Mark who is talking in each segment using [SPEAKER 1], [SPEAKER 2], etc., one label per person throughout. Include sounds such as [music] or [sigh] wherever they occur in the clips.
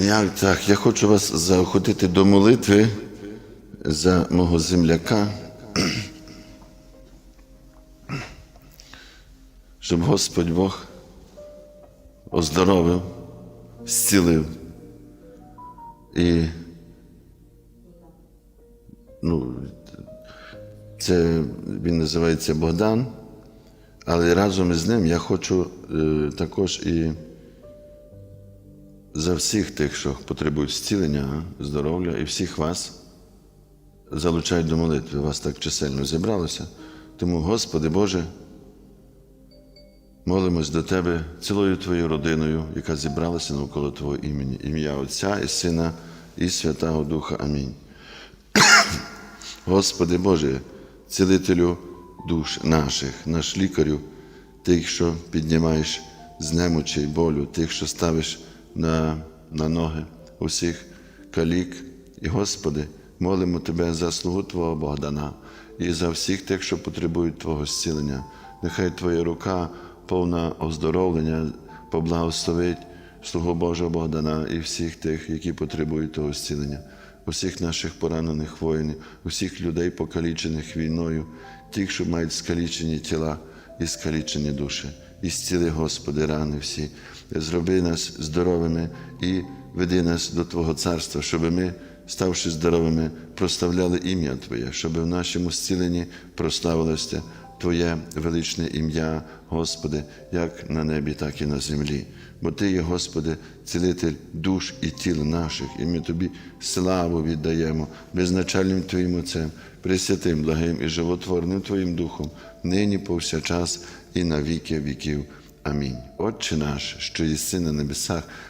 [SPEAKER 1] Як так? Я хочу вас заохотити до молитви за мого земляка, щоб Господь Бог оздоровив, зцілив і ну, це він називається Богдан, але разом із ним я хочу е, також і за всіх тих, що потребують зцілення, здоров'я, і всіх вас залучають до молитви. Вас так чисельно зібралося. Тому, Господи Боже, молимось до Тебе цілою Твоєю родиною, яка зібралася навколо Твого імені, ім'я Отця і Сина і Святого Духа. Амінь. [coughs] Господи Боже, цілителю душ наших, наш лікарю, тих, що піднімаєш з немочі й болю, тих, що ставиш на, на ноги усіх калік. І, Господи, молимо Тебе за слугу Твого Богдана і за всіх тих, що потребують Твого зцілення. Нехай Твоя рука повна оздоровлення поблагословить слугу Божого Богдана і всіх тих, які потребують того зцілення усіх наших поранених воїнів, усіх людей, покалічених війною, тих, що мають скалічені тіла і скалічені душі. І Господи, рани всі, зроби нас здоровими і веди нас до Твого царства, щоб ми, ставши здоровими, прославляли ім'я Твоє, щоб в нашому зціленні прославилося Твоє величне ім'я, Господи, як на небі, так і на землі. Бо Ти є, Господи, цілитель душ і тіл наших, і ми Тобі славу віддаємо безначальним Твоїм Отцем, пресвятим, благим і животворним Твоїм Духом, нині повсякчас і на віки віків. Амінь. Отче наш, що єси на небесах,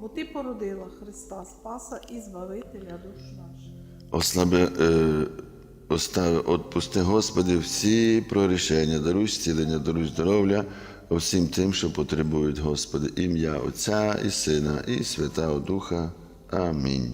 [SPEAKER 2] бо ти породила Христа Спаса і Збавителя душ наших.
[SPEAKER 1] Ослаби, е, остави, отпусти, Господи, всі прорішення, даруй зцілення, даруй здоров'я усім тим, що потребують, Господи, ім'я Отця і Сина, і Святого Духа. Амінь.